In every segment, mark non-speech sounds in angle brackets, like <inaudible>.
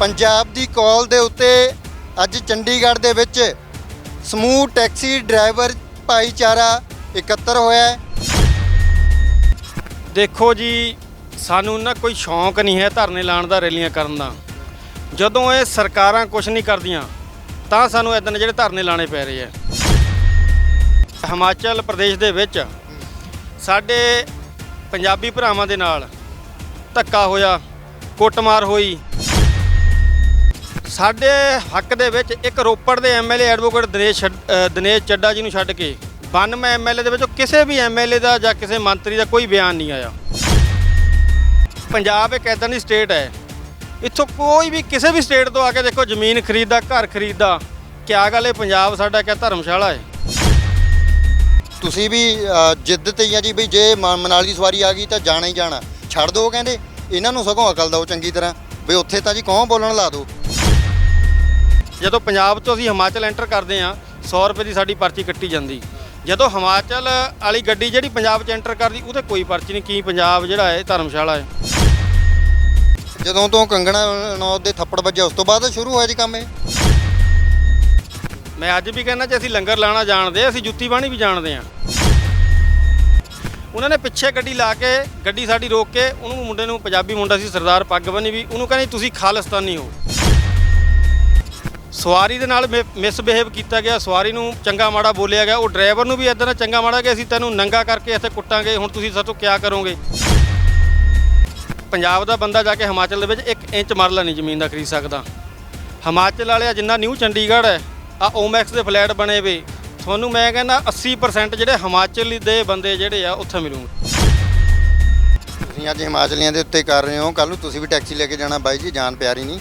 ਪੰਜਾਬ ਦੀ ਕਾਲ ਦੇ ਉੱਤੇ ਅੱਜ ਚੰਡੀਗੜ੍ਹ ਦੇ ਵਿੱਚ ਸਮੂਹ ਟੈਕਸੀ ਡਰਾਈਵਰ ਭਾਈਚਾਰਾ ਇਕੱਤਰ ਹੋਇਆ ਹੈ। ਦੇਖੋ ਜੀ, ਸਾਨੂੰ ਨਾ ਕੋਈ ਸ਼ੌਂਕ ਨਹੀਂ ਹੈ ਧਰਨੇ ਲਾਉਣ ਦਾ, ਰੈਲੀਆਂ ਕਰਨ ਦਾ। ਜਦੋਂ ਇਹ ਸਰਕਾਰਾਂ ਕੁਝ ਨਹੀਂ ਕਰਦੀਆਂ, ਤਾਂ ਸਾਨੂੰ ਇਦਾਂ ਦੇ ਜਿਹੜੇ ਧਰਨੇ ਲਾਣੇ ਪੈ ਰਹੇ ਆ। ਹਿਮਾਚਲ ਪ੍ਰਦੇਸ਼ ਦੇ ਵਿੱਚ ਸਾਡੇ ਪੰਜਾਬੀ ਭਰਾਵਾਂ ਦੇ ਨਾਲ ਧੱਕਾ ਹੋਇਆ, ਕੁੱਟਮਾਰ ਹੋਈ। ਸਾਡੇ ਹੱਕ ਦੇ ਵਿੱਚ ਇੱਕ ਰੋਪੜ ਦੇ ਐਮਐਲਏ ਐਡਵੋਕੇਟ ਦਿਨੇਸ਼ ਛੱਡ- ਦਿਨੇਸ਼ ਚੱਡਾ ਜੀ ਨੂੰ ਛੱਡ ਕੇ 92 ਐਮਐਲਏ ਦੇ ਵਿੱਚੋਂ ਕਿਸੇ ਵੀ ਐਮਐਲਏ ਦਾ ਜਾਂ ਕਿਸੇ ਮੰਤਰੀ ਦਾ ਕੋਈ ਬਿਆਨ ਨਹੀਂ ਆਇਆ। ਪੰਜਾਬ ਇੱਕ ਐਦਾਂ ਦੀ ਸਟੇਟ ਹੈ। ਇੱਥੋਂ ਕੋਈ ਵੀ ਕਿਸੇ ਵੀ ਸਟੇਟ ਤੋਂ ਆ ਕੇ ਦੇਖੋ ਜ਼ਮੀਨ ਖਰੀਦਦਾ, ਘਰ ਖਰੀਦਦਾ, ਕਿਆ ਗੱਲ ਹੈ, ਪੰਜਾਬ ਸਾਡਾ ਕਿਆ ਧਰਮਸ਼ਾਲਾ ਹੈ। ਤੁਸੀਂ ਵੀ ਜਿੱਦ ਤੇ ਹੀ ਆ ਜੀ ਵੀ ਜੇ ਮ- ਮਨਾਲੀ ਦੀ ਸਵਾਰੀ ਆ ਗਈ ਤਾਂ ਜਾਣਾ ਹੀ ਜਾਣਾ। ਛੱਡ ਦਿਓ ਕਹਿੰਦੇ, ਇਹਨਾਂ ਨੂੰ ਸਗੋਂ ਅਕਲ ਦਿਓ ਚੰਗੀ ਤਰ੍ਹਾਂ। ਵੀ ਉੱਥੇ ਤਾਂ ਜੀ ਕੌਣ ਬੋਲਣ ਲਾ ਦਿਓ ਜਦੋਂ ਪੰਜਾਬ ਤੋਂ ਅਸੀਂ ਹਿਮਾਚਲ ਐਂਟਰ ਕਰਦੇ ਆ 100 ਰੁਪਏ ਦੀ ਸਾਡੀ ਪਰਚੀ ਕੱਟੀ ਜਾਂਦੀ। ਜਦੋਂ ਹਿਮਾਚਲ ਵਾਲੀ ਗੱਡੀ ਜਿਹੜੀ ਪੰਜਾਬ 'ਚ ਐਂਟਰ ਕਰਦੀ ਉਹਤੇ ਕੋਈ ਪਰਚੀ ਨਹੀਂ ਕੀ ਪੰਜਾਬ ਜਿਹੜਾ ਹੈ ਧਰਮਸ਼ਾਲਾ ਹੈ। ਜਦੋਂ ਤੋਂ ਕੰਗਣਾ ਰਣੌਤ ਦੇ ਥੱਪੜ ਵੱਜਿਆ ਉਸ ਤੋਂ ਬਾਅਦ ਸ਼ੁਰੂ ਹੋਇਆ ਜੀ ਕੰਮ ਇਹ। ਮੈਂ ਅੱਜ ਵੀ ਕਹਿੰਦਾ ਜੇ ਅਸੀਂ ਲੰਗਰ ਲਾਣਾ ਜਾਣਦੇ ਅਸੀਂ ਜੁੱਤੀ ਬਾਣੀ ਵੀ ਜਾਣਦੇ ਆ। ਉਹਨਾਂ ਨੇ ਪਿੱਛੇ ਗੱਡੀ ਲਾ ਕੇ ਗੱਡੀ ਸਾਡੀ ਰੋਕ ਕੇ ਉਹਨੂੰ ਮੁੰਡੇ ਨੂੰ ਪੰਜਾਬੀ ਮੁੰਡਾ ਸੀ ਸਰਦਾਰ ਪੱਗ ਬੰਨੀ ਵੀ ਉਹਨੂੰ ਕਹਿੰਦੇ ਤੁਸੀਂ ਖਾਲਿਸਤਾਨੀ ਹੋ। ਸਵਾਰੀ ਦੇ ਨਾਲ ਮਿਸਬਿਹੇਵ ਕੀਤਾ ਗਿਆ, ਸਵਾਰੀ ਨੂੰ ਚੰਗਾ ਮਾੜਾ ਬੋਲਿਆ ਗਿਆ, ਉਹ ਡਰਾਈਵਰ ਨੂੰ ਵੀ ਇਦਾਂ ਦਾ ਚੰਗਾ ਮਾੜਾ ਕਿ ਅਸੀਂ ਤੈਨੂੰ ਨੰਗਾ ਕਰਕੇ ਇੱਥੇ ਕੁੱਟਾਂਗੇ, ਹੁਣ ਤੁਸੀਂ ਸਾਤੋਂ ਕਿਆ ਕਰੋਗੇ? ਪੰਜਾਬ ਦਾ ਬੰਦਾ ਜਾ ਕੇ ਹਿਮਾਚਲ ਦੇ ਵਿੱਚ 1 ਇੰਚ ਮਰਲਾ ਨਹੀਂ ਜ਼ਮੀਨ ਦਾ ਖਰੀਦ ਸਕਦਾ। ਹਿਮਾਚਲ ਵਾਲਿਆ ਜਿੰਨਾ ਨਿਊ ਚੰਡੀਗੜ੍ਹ ਹੈ, ਆ ਓਮੈਕਸ ਦੇ ਫਲੈਟ ਬਣੇ ਵੇ। ਤੁਹਾਨੂੰ ਮੈਂ ਕਹਿੰਦਾ 80% ਜਿਹੜੇ ਹਿਮਾਚਲ ਦੇ ਬੰਦੇ ਜਿਹੜੇ ਆ, ਉੱਥੇ ਮਿਲੂਗੇ। ਤੁਸੀਂ ਅੱਜ ਹਿਮਾਚਲੀਆਂ ਦੇ ਉੱਤੇ ਕਰ ਰਹੇ ਹੋ ਕੱਲ ਨੂੰ ਤੁਸੀਂ ਵੀ ਟੈਕਸੀ ਲੈ ਕੇ ਜਾਣਾ ਬਾਈ ਜੀ ਜਾਨ ਪਿਆਰੀ ਨਹੀਂ।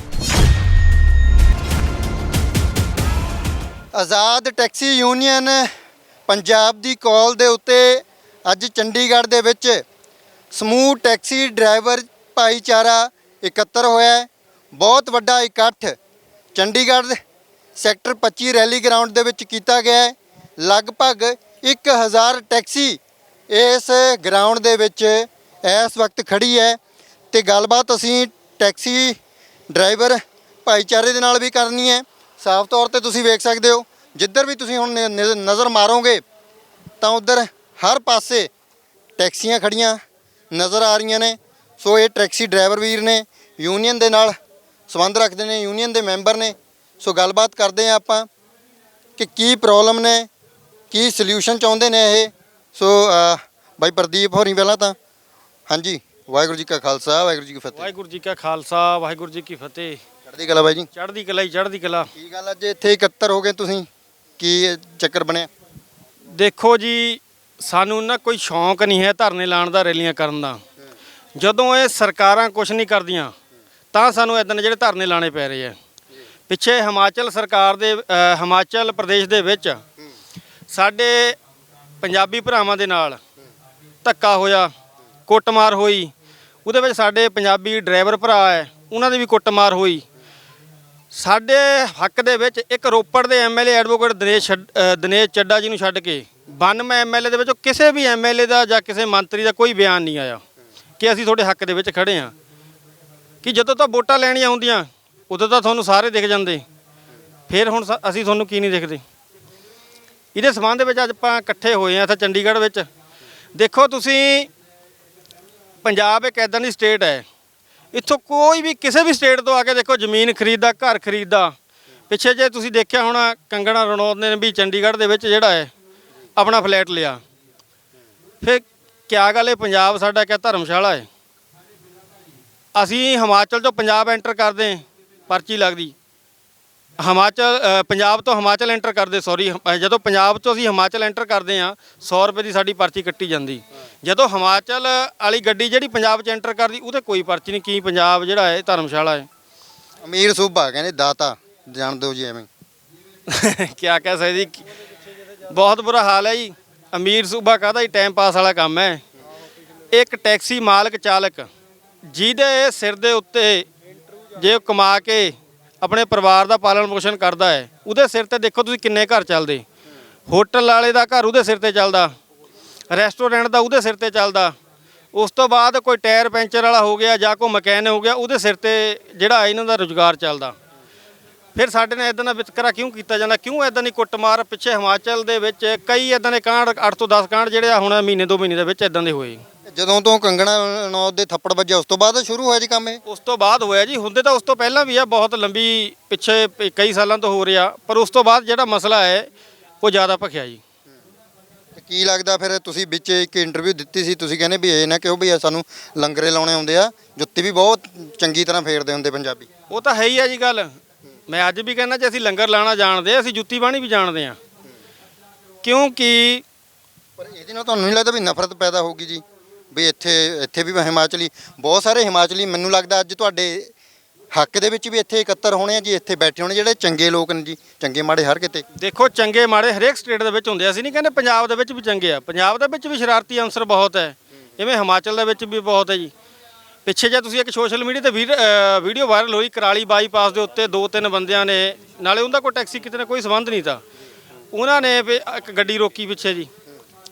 ਆਜ਼ਾਦ ਟੈਕਸੀ ਯੂਨੀਅਨ ਪੰਜਾਬ ਦੀ ਕਾਲ ਦੇ ਉੱਤੇ ਅੱਜ ਚੰਡੀਗੜ੍ਹ ਦੇ ਵਿੱਚ ਸਮੂਹ ਟੈਕਸੀ ਡਰਾਈਵਰ ਭਾਈਚਾਰਾ ਇਕੱਤਰ ਹੋਇਆ ਹੈ। ਬਹੁਤ ਵੱਡਾ ਇਕੱਠ ਚੰਡੀਗੜ੍ਹ ਸੈਕਟਰ 25 ਰੈਲੀ ਗਰਾਊਂਡ ਦੇ ਵਿੱਚ ਕੀਤਾ ਗਿਆ ਹੈ। ਲਗਭਗ 1000 ਟੈਕਸੀ ਇਸ ਗਰਾਊਂਡ ਦੇ ਵਿੱਚ ਇਸ ਵਕਤ ਖੜੀ ਹੈ ਤੇ ਗੱਲਬਾਤ ਅਸੀਂ ਟੈਕਸੀ ਡਰਾਈਵਰ ਭਾਈਚਾਰੇ ਦੇ ਨਾਲ ਵੀ ਕਰਨੀ ਹੈ। ਸਾਫ਼ ਤੌਰ ਤੇ ਤੁਸੀਂ ਵੇਖ ਸਕਦੇ ਹੋ ਜਿੱਧਰ ਵੀ ਤੁਸੀਂ ਹੁਣ ਨਜ਼ਰ ਮਾਰੋਗੇ ਤਾਂ ਉਧਰ ਹਰ ਪਾਸੇ ਟੈਕਸੀਆਂ ਖੜੀਆਂ ਨਜ਼ਰ ਆ ਰਹੀਆਂ ਨੇ। ਸੋ ਇਹ ਟੈਕਸੀ ਡਰਾਈਵਰ ਵੀਰ ਨੇ ਯੂਨੀਅਨ ਦੇ ਨਾਲ ਸੰਬੰਧ ਰੱਖਦੇ ਨੇ ਯੂਨੀਅਨ ਦੇ ਮੈਂਬਰ ਨੇ। ਸੋ ਗੱਲਬਾਤ ਕਰਦੇ ਹਾਂ ਆਪਾਂ ਕਿ ਕੀ ਪ੍ਰੋਬਲਮ ਨੇ ਕੀ ਸੋਲੂਸ਼ਨ ਚਾਹੁੰਦੇ ਨੇ ਇਹ। ਸੋ ਬਾਈ ਪ੍ਰਦੀਪ ਹੋਰੀ ਪਹਿਲਾਂ ਤਾਂ। ਹਾਂਜੀ ਵਾਹਿਗੁਰੂ ਜੀ ਕਾ ਖਾਲਸਾ ਵਾਹਿਗੁਰੂ ਜੀ ਕੀ ਫਤਿਹ। ਵਾਹਿਗੁਰੂ ਜੀ ਕਾ ਖਾਲਸਾ ਵਾਹਿਗੁਰੂ ਜੀ ਕੀ ਫਤਿਹ। ਚੜ੍ਹਦੀ ਕਲਾ ਬਾਈ ਜੀ। ਚੜ੍ਹਦੀ ਕਲਾ ਹੀ ਚੜ੍ਹਦੀ ਕਲਾ। ਕੀ ਗੱਲ ਅੱਜ ਇੱਥੇ ਇਕੱਤਰ ਹੋ ਗਏ ਤੁਸੀਂ। ਕੀ ਚੱਕਰ ਬਣਿਆ? ਦੇਖੋ ਜੀ, ਸਾਨੂੰ ਨਾ ਕੋਈ ਸ਼ੌਂਕ ਨਹੀਂ ਹੈ ਧਰਨੇ ਲਾਉਣ ਦਾ, ਰੈਲੀਆਂ ਕਰਨ ਦਾ। ਜਦੋਂ ਇਹ ਸਰਕਾਰਾਂ ਕੁਝ ਨਹੀਂ ਕਰਦੀਆਂ, ਤਾਂ ਸਾਨੂੰ ਇਦਾਂ ਦੇ ਜਿਹੜੇ ਧਰਨੇ ਲਾਣੇ ਪੈ ਰਹੇ ਆ। ਪਿੱਛੇ ਹਿਮਾਚਲ ਸਰਕਾਰ ਦੇ ਹਿਮਾਚਲ ਪ੍ਰਦੇਸ਼ ਦੇ ਵਿੱਚ ਸਾਡੇ ਪੰਜਾਬੀ ਭਰਾਵਾਂ ਦੇ ਨਾਲ ਧੱਕਾ ਹੋਇਆ, ਕੁੱਟਮਾਰ ਹੋਈ। ਉਹਦੇ ਵਿੱਚ ਸਾਡੇ ਪੰਜਾਬੀ ਡਰਾਈਵਰ ਭਰਾ ਹੈ, ਉਹਨਾਂ ਦੀ ਵੀ ਕੁੱਟਮਾਰ ਹੋਈ। ਸਾਡੇ ਹੱਕ ਦੇ ਵਿੱਚ ਇੱਕ ਰੋਪੜ ਦੇ ਐਮਐਲਏ ਐਡਵੋਕੇਟ ਦਿਨੇਸ਼ ਛੱਡ- ਅ, ਦਿਨੇਸ਼ ਚੱਡਾ ਜੀ ਨੂੰ ਛੱਡ ਕੇ 92 ਐਮਐਲਏ ਦੇ ਵਿੱਚੋਂ ਕਿਸੇ ਵੀ ਐਮਐਲਏ ਦਾ ਜਾਂ ਕਿਸੇ ਮੰਤਰੀ ਦਾ ਕੋਈ ਬਿਆਨ ਨਹੀਂ ਆਇਆ ਕਿ ਅਸੀਂ ਤੁਹਾਡੇ ਹੱਕ ਦੇ ਵਿੱਚ ਖੜੇ ਹਾਂ। ਕਿ ਜਦੋਂ ਤਾਂ ਵੋਟਾਂ ਲੈਣੀਆਂ ਆਉਂਦੀਆਂ ਉਦੋਂ ਤਾਂ ਤੁਹਾਨੂੰ ਸਾਰੇ ਦਿਖ ਜਾਂਦੇ। ਫਿਰ ਹੁਣ ਸ- ਅਸੀਂ ਤੁਹਾਨੂੰ ਕੀ ਨਹੀਂ ਦਿਖਦੇ? ਇਹਦੇ ਸਬੰਧ ਵਿੱਚ ਅੱਜ ਆਪਾਂ ਇਕੱਠੇ ਹੋਏ ਹਾਂ ਇੱਥੇ ਚੰਡੀਗੜ੍ਹ ਵਿੱਚ। ਦੇਖੋ ਤੁਸੀਂ ਪੰਜਾਬ ਇੱਕ ਐਦਾਂ ਦੀ ਸਟੇਟ ਹੈ। ਇੱਥੋਂ ਕੋਈ ਵੀ ਕਿਸੇ ਵੀ ਸਟੇਟ ਤੋਂ ਆ ਕੇ ਦੇਖੋ ਜ਼ਮੀਨ ਖਰੀਦਦਾ, ਘਰ ਖਰੀਦਦਾ। ਪਿੱਛੇ ਜੇ ਤੁਸੀਂ ਦੇਖਿਆ ਹੋਣਾ, ਕੰਗਣਾ ਰਣੌਤ ਨੇ ਵੀ ਚੰਡੀਗੜ੍ਹ ਦੇ ਵਿੱਚ ਜਿਹੜਾ ਹੈ, ਆਪਣਾ ਫਲੈਟ ਲਿਆ। ਫਿਰ ਕਿਆ ਗੱਲ ਹੈ, ਪੰਜਾਬ ਸਾਡਾ ਕਿਆ ਧਰਮਸ਼ਾਲਾ ਹੈ। ਅਸੀਂ ਹਿਮਾਚਲ ਤੋਂ ਪੰਜਾਬ ਐਂਟਰ ਕਰਦੇ ਪਰਚੀ ਲੱਗਦੀ। ਹਿਮਾਚਲ ਅ, ਪੰਜਾਬ ਤੋਂ ਹਿਮਾਚਲ ਐਂਟਰ ਕਰਦੇ ਸੌਰੀ ਜਦੋਂ ਪੰਜਾਬ ਤੋਂ ਅਸੀਂ ਹਿਮਾਚਲ ਐਂਟਰ ਕਰਦੇ ਆ 100 ਰੁਪਏ ਦੀ ਸਾਡੀ ਪਰਚੀ ਕੱਟੀ ਜਾਂਦੀ। ਜਦੋਂ ਹਿਮਾਚਲ ਵਾਲੀ ਗੱਡੀ ਜਿਹੜੀ ਪੰਜਾਬ 'ਚ ਐਂਟਰ ਕਰਦੀ ਉਹਤੇ ਕੋਈ ਪਰਚੀ ਨਹੀਂ ਕੀ ਪੰਜਾਬ ਜਿਹੜਾ ਹੈ ਇਹ ਧਰਮਸ਼ਾਲਾ ਹੈ। ਅਮੀਰ ਸੂਬਾ ਕਹਿੰਦੇ ਦਾਤਾ ਜਾਣ ਦਿਓ ਜੀ ਐਵੇਂ। <laughs> ਕਿਆ ਕਹਿ ਸਕਦੇ ਜੀ ਬਹੁਤ ਬੁਰਾ ਹਾਲ ਹੈ ਜੀ। ਅਮੀਰ ਸੂਬਾ ਕਾਹਦਾ ਹੀ ਟਾਈਮ ਪਾਸ ਵਾਲਾ ਕੰਮ ਹੈ। ਇੱਕ ਟੈਕਸੀ ਮਾਲਕ ਚਾਲਕ ਜਿਹਦੇ ਸਿਰ ਦੇ ਉੱਤੇ ਜੇ ਉਹ ਕਮਾ ਕੇ ਆਪਣੇ ਪਰਿਵਾਰ ਦਾ ਪਾਲਣ ਪੋਸ਼ਣ ਕਰਦਾ ਹੈ। ਉਹਦੇ ਸਿਰ ਤੇ ਦੇਖੋ ਤੁਸੀਂ ਕਿੰਨੇ ਘਰ ਚੱਲਦੇ। ਹੋਟਲ ਵਾਲੇ ਦਾ ਘਰ ਉਹਦੇ ਸਿਰ ਤੇ ਚੱਲਦਾ। ਰੈਸਟੋਰੈਂਟ ਦਾ ਉਹਦੇ ਸਿਰ ਤੇ ਚੱਲਦਾ। ਉਸ ਤੋਂ ਬਾਅਦ ਕੋਈ ਟਾਇਰ ਪੈਂਚਰ ਵਾਲਾ ਹੋ ਗਿਆ ਜਾਂ ਕੋਈ ਮਕੈਨ ਹੋ ਗਿਆ, ਉਹਦੇ ਸਿਰ ਤੇ ਜਿਹੜਾ ਇਹਨਾਂ ਦਾ ਰੁਜ਼ਗਾਰ ਚੱਲਦਾ। ਫਿਰ ਸਾਡੇ ਨਾਲ ਇਦਾਂ ਦਾ ਵਿਤਕਰਾ ਕਿਉਂ ਕੀਤਾ ਜਾਂਦਾ? ਕਿਉਂ ਇਦਾਂ ਦੀ ਕੁੱਟਮਾਰ ਪਿੱਛੇ ਹਿਮਾਚਲ ਦੇ ਵਿੱਚ ਕਈ ਇਦਾਂ ਦੇ ਕਾਂਡ 8 ਤੋਂ 10 ਕਾਂਡ ਜਿਹੜੇ ਆ ਹੁਣ ਮਹੀਨੇ, ਦੋ ਮਹੀਨੇ ਦੇ ਵਿੱਚ ਇਦਾਂ ਦੇ ਹੋਏ। ਜਦੋਂ ਤੋਂ ਕੰਗਣਾ ਰਣੌਤ ਦੇ ਥੱਪੜ ਵੱਜਿਆ ਉਸ ਤੋਂ ਬਾਅਦ ਸ਼ੁਰੂ ਹੋਇਆ ਜੀ ਕੰਮ ਇਹ? ਉਸ ਤੋਂ ਬਾਅਦ ਹੋਇਆ ਜੀ। ਹੁੰਦੇ ਤਾਂ ਉਸ ਤੋਂ ਪਹਿਲਾਂ ਵੀ ਆ ਬਹੁਤ ਲੰਬੀ ਪਿੱਛੇ ਪ- ਕਈ ਸਾਲਾਂ ਤੋਂ ਹੋ ਰਿਹਾ। ਪਰ ਉਸ ਤੋਂ ਬਾਅਦ ਜਿਹੜਾ ਮਸਲਾ ਹੈ ਉਹ ਜ਼ਿਆਦਾ ਭਖਿਆ ਜੀ। ਤੇ ਕੀ ਲੱਗਦਾ ਫਿਰ ਤੁਸੀਂ ਵਿੱਚ ਇੱਕ ਇੰਟਰਵਿਊ ਦਿੱਤੀ ਸੀ ਤੁਸੀਂ ਕਹਿੰਦੇ ਵੀ ਇਹ ਨਾ ਕਿਉਂ ਵੀ ਇਹ ਸਾਨੂੰ ਲੰਗਰੇ ਲਾਉਣੇ ਆਉਂਦੇ ਆ ਜੁੱਤੀ ਵੀ ਬਹੁਤ ਚੰਗੀ ਤਰ੍ਹਾਂ ਫੇਰਦੇ ਹੁੰਦੇ ਪੰਜਾਬੀ। ਉਹ ਤਾਂ ਹੈ ਹੀ ਆ ਜੀ ਗੱਲ। ਮੈਂ ਅੱਜ ਵੀ ਕਹਿੰਦਾ ਜੇ ਅਸੀਂ ਲੰਗਰ ਲਾਣਾ ਜਾਣਦੇ ਆ ਅਸੀਂ ਜੁੱਤੀ ਬਾਣੀ ਵੀ ਜਾਣਦੇ ਆ। ਕਿਉਂਕਿ ਪਰ ਇਹਦੇ ਨਾਲ ਤੁਹਾਨੂੰ ਨਹੀਂ ਲੱਗਦਾ ਵੀ ਨਫ਼ਰਤ ਪੈਦਾ ਹੋਊਗੀ ਜੀ? ਵੀ ਇੱਥੇ ਇੱਥੇ ਵੀ ਮੈਂ ਹਿਮਾਚਲੀ, ਬਹੁਤ ਸਾਰੇ ਹਿਮਾਚਲੀ ਮੈਨੂੰ ਲੱਗਦਾ ਅੱਜ ਤੁਹਾਡੇ ਹੱਕ ਦੇ ਵਿੱਚ ਵੀ ਇੱਥੇ ਇਕੱਤਰ ਹੋਣੇ ਆ ਜੀ, ਇੱਥੇ ਬੈਠੇ ਹੋਣੇ ਜਿਹੜੇ ਚੰਗੇ ਲੋਕ ਨੇ ਜੀ, ਚੰਗੇ ਮਾੜੇ ਹਰ ਕਿਤੇ। ਦੇਖੋ, ਚੰਗੇ ਮਾੜੇ ਹਰੇਕ ਸਟੇਟ ਦੇ ਵਿੱਚ ਹੁੰਦੇ ਆ। ਅਸੀਂ ਨਹੀਂ ਕਹਿੰਦੇ ਪੰਜਾਬ ਦੇ ਵਿੱਚ ਵੀ ਚੰਗੇ ਆ। ਪੰਜਾਬ ਦੇ ਵਿੱਚ ਵੀ ਸ਼ਰਾਰਤੀ ਅਨਸਰ ਬਹੁਤ ਹੈ। ਜਿਵੇਂ ਹਿਮਾਚਲ ਦੇ ਵਿੱਚ ਵੀ ਬਹੁਤ ਹੈ ਜੀ। ਪਿੱਛੇ ਜੇ ਤੁਸੀਂ ਇੱਕ ਸੋਸ਼ਲ ਮੀਡੀਆ ਤੇ ਵੀਰ- ਅਹ ਵੀਡੀਓ ਵਾਇਰਲ ਹੋਈ ਕਰਾਲੀ ਬਾਈਪਾਸ ਦੇ ਉੱਤੇ ਦੋ ਤਿੰਨ ਬੰਦਿਆਂ ਨੇ, ਨਾਲੇ ਉਹਦਾ ਕੋਈ ਟੈਕਸੀ ਕਿਤੇ ਨਾ ਕੋਈ ਸੰਬੰਧ ਨਹੀਂ ਤਾਂ। ਉਹਨਾਂ ਨੇ ਵੀ ਇੱਕ ਗੱਡੀ ਰੋਕੀ ਪਿੱਛੇ ਜੀ।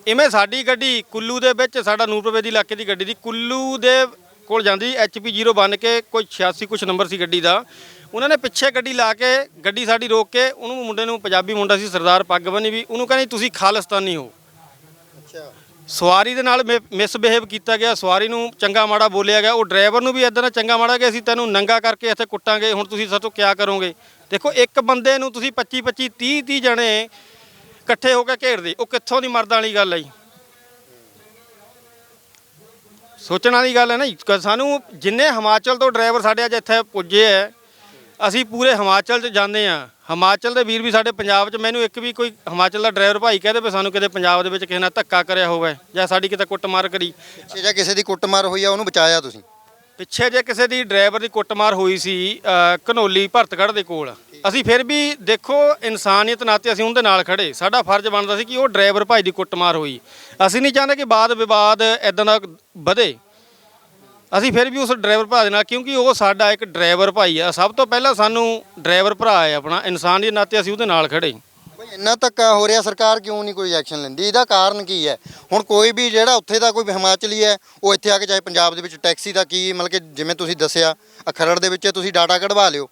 ਇਵੇਂ ਸਾਡੀ ਗੱਡੀ ਕੁੱਲੂ ਦੇ ਵਿੱਚ ਸਾਡਾ ਨੂਰਪੁਰ ਦੀ ਇਲਾਕੇ ਦੀ ਗੱਡੀ ਦੀ ਕੁੱਲੂ ਦੇ ਕੋਲ ਜਾਂਦੀ ਐਚਪੀ 0 ਬਣ ਕੇ ਕੋਈ 86 ਕੁਛ ਨੰਬਰ ਸੀ ਗੱਡੀ ਦਾ। ਉਹਨਾਂ ਨੇ ਪਿੱਛੇ ਗੱਡੀ ਲਾ ਕੇ ਗੱਡੀ ਸਾਡੀ ਰੋਕ ਕੇ ਉਹਨੂੰ ਮੁੰਡੇ ਨੂੰ ਪੰਜਾਬੀ ਮੁੰਡਾ ਸੀ ਸਰਦਾਰ ਪੱਗ ਬੰਨੀ ਵੀ ਉਹਨੂੰ ਕਹਿੰਦੇ ਤੁਸੀਂ ਖਾਲਿਸਤਾਨੀ ਹੋ। ਅੱਛਾ। ਸਵਾਰੀ ਦੇ ਨਾਲ ਮਿਸਬਿਹੇਵ ਕੀਤਾ ਗਿਆ ਸਵਾਰੀ ਨੂੰ ਚੰਗਾ ਮਾੜਾ ਬੋਲਿਆ ਗਿਆ ਉਹ ਡਰਾਈਵਰ ਨੂੰ ਵੀ ਇਦਾਂ ਦਾ ਚੰਗਾ ਮਾੜਾ ਕਿ ਅਸੀਂ ਤੈਨੂੰ ਨੰਗਾ ਕਰਕੇ ਇੱਥੇ ਕੁੱਟਾਂਗੇ ਹੁਣ ਤੁਸੀਂ ਸਾਤੋਂ ਕਿਆ ਕਰੋਗੇ? ਦੇਖੋ ਇੱਕ ਬੰਦੇ ਨੂੰ ਤੁਸੀਂ 25 25 30 30 ਜਣੇ ਇਕੱਠੇ ਹੋ ਕੇ ਘੇਰਦੇ, ਉਹ ਕਿੱਥੋਂ ਦੀ ਮਰਦਾਂ ਵਾਲੀ ਗੱਲ ਹੈ ਜੀ? ਸੋਚਣ ਵਾਲੀ ਗੱਲ ਹੈ ਨਾ ਜੀ, ਕ- ਸਾਨੂੰ ਜਿੰਨੇ ਹਿਮਾਚਲ ਤੋਂ ਡਰਾਈਵਰ ਸਾਡੇ ਅੱਜ ਇੱਥੇ ਪੁੱਜੇ ਹੈ ਅਸੀਂ ਪੂਰੇ ਹਿਮਾਚਲ 'ਚ ਜਾਂਦੇ ਆ। ਹਿਮਾਚਲ ਦੇ ਵੀਰ ਵੀ ਸਾਡੇ ਪੰਜਾਬ 'ਚ, ਮੈਨੂੰ ਇੱਕ ਵੀ ਕੋਈ ਹਿਮਾਚਲ ਦਾ ਡਰਾਈਵਰ ਭਾਈ ਕਹਦੇ ਵੀ ਸਾਨੂੰ ਕਿਤੇ ਪੰਜਾਬ ਦੇ ਵਿੱਚ ਕਿਸੇ ਨਾਲ ਧੱਕਾ ਕਰਿਆ ਹੋਵੇ ਜਾਂ ਸਾਡੀ ਕਿਤੇ ਕੁੱਟਮਾਰ ਕਰੀ। ਪਿੱਛੇ ਜਾਂ ਕਿਸੇ ਦੀ ਕੁੱਟਮਾਰ ਹੋਈ ਆ, ਉਹਨੂੰ ਬਚਾਇਆ ਤੁਸੀਂ? ਪਿੱਛੇ ਜੇ ਕਿਸੇ ਦੀ ਡਰਾਈਵਰ ਦੀ ਕੁੱਟਮਾਰ ਹੋਈ ਸੀ ਘਨੋਲੀ ਘਨੌਲੀ ਭਰਤਗੜ੍ਹ ਦੇ ਕੋਲ, ਅਸੀਂ ਫਿਰ ਵੀ ਦੇਖੋ ਇਨਸਾਨੀਅਤ ਨਾਤੇ ਅਸੀਂ ਉਹਦੇ ਨਾਲ ਖੜੇ ਸਾਡਾ ਫਰਜ਼ ਬਣਦਾ ਸੀ ਕਿ ਉਹ ਡਰਾਈਵਰ ਭਾਈ ਦੀ ਕੁੱਟਮਾਰ ਹੋਈ। ਅਸੀਂ ਨਹੀਂ ਚਾਹੁੰਦੇ ਕਿ ਬਾਦ ਵਿਵਾਦ ਇਦਾਂ ਦਾ ਵਧੇ। ਅਸੀਂ ਫਿਰ ਵੀ ਉਸ ਡਰਾਈਵਰ ਭਰਾ ਦੇ ਨਾਲ, ਕਿਉਂਕਿ ਉਹ ਸਾਡਾ ਇੱਕ ਡਰਾਈਵਰ ਭਾਈ ਆ। ਸਭ ਤੋਂ ਪਹਿਲਾਂ ਸਾਨੂੰ ਡਰਾਈਵਰ ਭਰਾ ਹੈ ਆਪਣਾ। ਇਨਸਾਨੀਅਤ ਨਾਤੇ ਅਸੀਂ ਉਹਦੇ ਨਾਲ ਖੜੇ ਬਈ ਇੰਨਾ ਧੱਕਾ ਹੋ ਰਿਹਾ, ਸਰਕਾਰ ਕਿਉਂ ਨਹੀਂ ਕੋਈ ਐਕਸ਼ਨ ਲੈਂਦੀ? ਇਹਦਾ ਕਾਰਨ ਕੀ ਹੈ? ਹੁਣ ਕੋਈ ਵੀ ਜਿਹੜਾ ਉੱਥੇ ਦਾ ਕੋਈ ਹਿਮਾਚਲੀ ਹੈ, ਉਹ ਇੱਥੇ ਆ ਕੇ ਚਾਹੇ ਪੰਜਾਬ ਦੇ ਵਿੱਚ ਟੈਕਸੀ ਦਾ ਕੀ, ਮਤਲਬ ਕਿ ਜਿਵੇਂ ਤੁਸੀਂ ਦੱਸਿਆ, ਅਖਰੜ ਦੇ ਵਿੱਚ ਤੁਸੀਂ ਡਾਟਾ ਕਢਵਾ ਲਿਓ।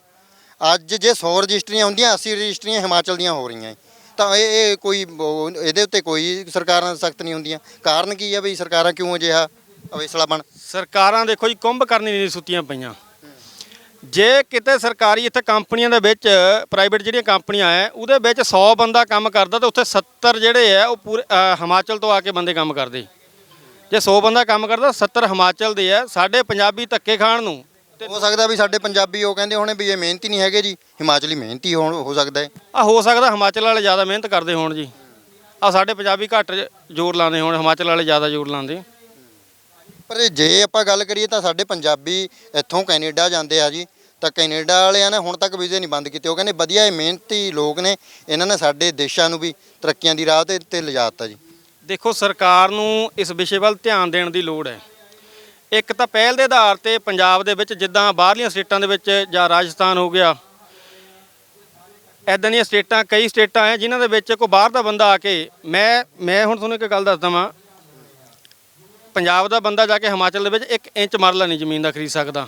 ਅੱਜ ਜੇ 100 ਰਜਿਸਟਰੀਆਂ ਹੁੰਦੀਆਂ 80 ਰਜਿਸਟਰੀਆਂ ਹਿਮਾਚਲ ਦੀਆਂ ਹੋ ਰਹੀਆਂ ਏ। ਤਾਂ ਇਹ ਇਹ ਕੋਈ, ਇਹਦੇ ਉੱਤੇ ਕੋਈ ਸਰਕਾਰਾਂ ਸਖਤ ਨਹੀਂ ਹੁੰਦੀਆਂ। ਕਾਰਨ ਕੀ ਹੈ ਬਈ ਸਰਕਾਰਾਂ ਕਿਉਂ ਅਜਿਹਾ ਅਵੇਸਲਾ ਬਣ? ਸਰਕਾਰਾਂ ਦੇਖੋ ਜੀ, ਕੁੰਭ ਕਰਨੀ ਨਹੀਂ ਸੁੱਤੀਆਂ ਪਈਆਂ। ਜੇ ਕਿਤੇ ਸਰਕਾਰੀ ਇੱਥੇ ਕੰਪਨੀਆਂ ਦੇ ਵਿੱਚ ਪ੍ਰਾਈਵੇਟ ਜਿਹੜੀਆਂ ਕੰਪਨੀਆਂ ਐ ਉਹਦੇ ਵਿੱਚ 100 ਬੰਦਾ ਕੰਮ ਕਰਦਾ ਤੇ ਉੱਥੇ 70 ਜਿਹੜੇ ਆ ਉਹ ਪੂਰੇ ਹਿਮਾਚਲ ਤੋਂ ਆ ਕੇ ਬੰਦੇ ਕੰਮ ਕਰਦੇ। ਜੇ 100 ਬੰਦਾ ਕੰਮ ਕਰਦਾ 70 ਹਿਮਾਚਲ ਦੇ ਆ ਸਾਡੇ ਪੰਜਾਬੀ ਧੱਕੇ ਖਾਣ ਨੂੰ। ਹੋ ਸਕਦਾ ਵੀ ਸਾਡੇ ਪੰਜਾਬੀ ਉਹ ਕਹਿੰਦੇ ਹੋਣੇ ਵੀ ਇਹ ਮਿਹਨਤੀ ਨਹੀਂ ਹੈਗੇ ਜੀ ਹਿਮਾਚਲੀ ਮਿਹਨਤੀ ਹੋਣ ਹੋ ਸਕਦਾ ਹੈ ਆ ਹੋ ਸਕਦਾ ਹਿਮਾਚਲ ਵਾਲੇ ਜ਼ਿਆਦਾ ਮਿਹਨਤ ਕਰਦੇ ਹੋਣ ਜੀ। ਆ ਸਾਡੇ ਪੰਜਾਬੀ ਘੱਟ ਜ਼ੋਰ ਲਾਉਂਦੇ ਹੋਣ ਹਿਮਾਚਲ ਵਾਲੇ ਜ਼ਿਆਦਾ ਜ਼ੋਰ ਲਾਉਂਦੇ। ਪਰ ਜੇ ਆਪਾਂ ਗੱਲ ਕਰੀਏ ਤਾਂ ਸਾਡੇ ਪੰਜਾਬੀ ਇੱਥੋਂ ਕੈਨੇਡਾ ਜਾਂਦੇ ਆ ਜੀ ਤਾਂ ਕੈਨੇਡਾ ਵਾਲਿਆਂ ਨੇ ਹੁਣ ਤੱਕ ਵੀਜ਼ੇ ਨਹੀਂ ਬੰਦ ਕੀਤੇ। ਉਹ ਕਹਿੰਦੇ ਵਧੀਆ ਇਹ ਮਿਹਨਤੀ ਲੋਕ ਨੇ, ਇਹਨਾਂ ਨੇ ਸਾਡੇ ਦੇਸ਼ਾਂ ਨੂੰ ਵੀ ਤਰੱਕੀਆਂ ਦੀ ਰਾਹ ਤੇ ਤੇ ਦਿੱਤਾ ਜੀ। ਦੇਖੋ, ਸਰਕਾਰ ਨੂੰ ਇਸ ਵਿਸ਼ੇ ਵੱਲ ਧਿਆਨ ਦੇਣ ਦੀ ਲੋੜ ਹੈ। ਇੱਕ ਤਾਂ ਪਹਿਲ ਦੇ ਆਧਾਰ ਤੇ ਪੰਜਾਬ ਦੇ ਵਿੱਚ ਜਿੱਦਾਂ ਬਾਹਰਲੀਆਂ ਸਟੇਟਾਂ ਦੇ ਵਿੱਚ ਜਾਂ ਰਾਜਸਥਾਨ ਹੋ ਗਿਆ ਐਦਾਂ ਦੀਆਂ ਸਟੇਟਾਂ, ਕਈ ਸਟੇਟਾਂ ਹੈ ਜਿਨ੍ਹਾਂ ਦੇ ਵਿੱਚ ਕੋਈ ਬਾਹਰ ਦਾ ਬੰਦਾ ਆ ਕੇ, ਮੈਂ ਮੈਂ ਹੁਣ ਤੁਹਾਨੂੰ ਇੱਕ ਗੱਲ ਦੱਸਦਾ ਵਾਂ। ਪੰਜਾਬ ਦਾ ਬੰਦਾ ਜਾ ਕੇ ਹਿਮਾਚਲ ਦੇ ਵਿੱਚ 1 ਇੰਚ ਮਰਲਾ ਨਹੀਂ ਜ਼ਮੀਨ ਦਾ ਖਰੀਦ ਸਕਦਾ।